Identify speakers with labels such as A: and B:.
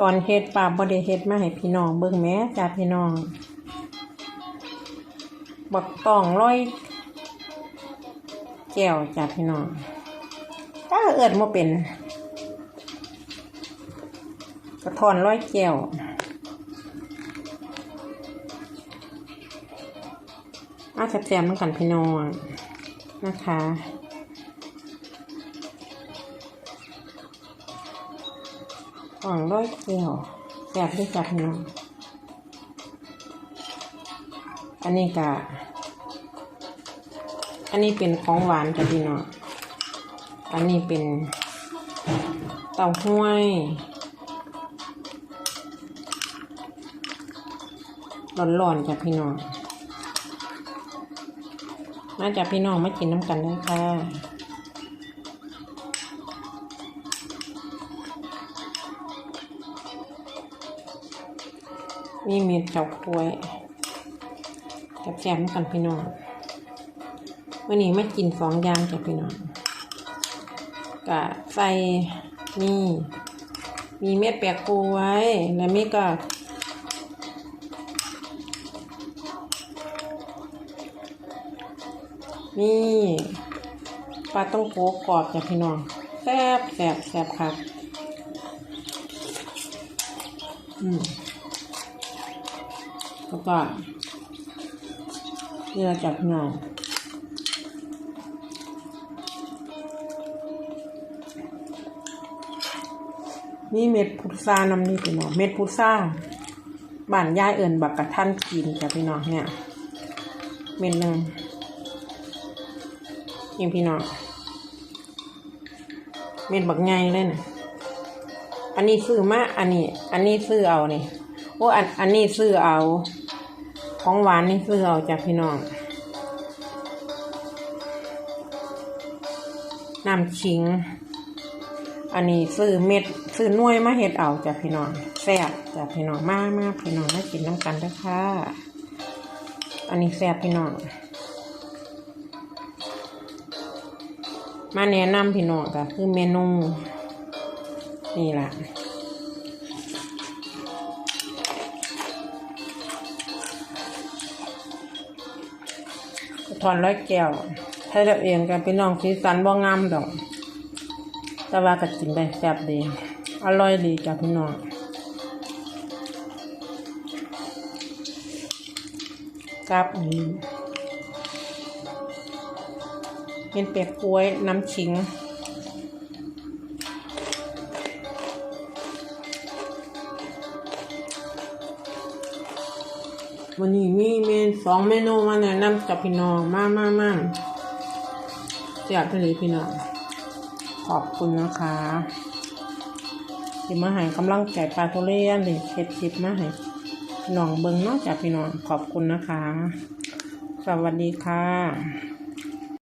A: ตอนเฮ็ดปลาบ่ได้เฮ็ดมาให้พี่น้องเบิ่งแม่จ้าพี่น้อง บักตองร้อยแก้วจ้าพี่น้องถ้าเอิ้นบ่เป็นกระทอนร้อยแก้วอาแซ่บๆเหมือนกันพี่น้องนะคะ อ่องร้อยเกี่ยวแซ่บด้วยจ้ะพี่น้องอันนี้กะอันนี้เป็นของหวานจ้ะพี่น้องอันนี้เป็นเต้าห้วยร้อนๆจ้ะพี่น้องมาจากพี่น้องมากินน้ำกันเลยค่ะ มีเม็ดเฉาก้วยแซ่บๆกันพี่น้องวันนี้มากินสองอย่างจ้ะพี่น้องกะใส่นี่ มีเม็ดแปะกล้วยแล้วมีก็นี่ปลาต้องโกกรอบจ้ะพี่น้องแซ่บแซ่บแซ่บครับอืม แล้วก็เนื้อจากพี่น้องนี่เม็ดพุทรานำนี่พี่น้องเม็ดพุทราบ้านย่ายเอิญบักกะทันกินจ้ะพี่น้องเนี่ยเม็ดหนึ่งนี่พี่น้องเม็ดบักไงเลยนะอันนี้ซื้อมาอันนี้ อันนี้ซื้อเอานี่โอ้อันอันนี้ซื้อเอา ของหวานนี่ซื้อเอาจากพี่น้อง น้ำชิง อันนี้ซื้อเม็ดซื้อน่วยมาเห็ดเอาจากพี่น้องแซ่บจากพี่น้องมากมากพี่น้องมากินน้ำกันด้วยค่ะ อันนี้แซ่บพี่น้องมาแนะนำพี่น้องก็คือเมนู นี่แหละ พระทอนร้อยแก้วถ้เราเองกันพี่น้องสีสันบ่งามดอก แต่ว่าก็กินไปแซ่บดี อร่อยดีจ้ะพี่น้องกับนนี้เป็นเปียกกล้วยน้ำชิง วันนี้มีเมนสองเมนูมาแนะนำกับพี่น้องมากมากมาเสียบทะเลพี่น้อง ขอบคุณนะคะที่มาให้กำลังใจปลาทุเรียนหรือเฮ็ดคลิปมาให้พี่น้องเบิงเนอกจากพี่น้องขอบคุณนะคะ สวัสดีค่ะ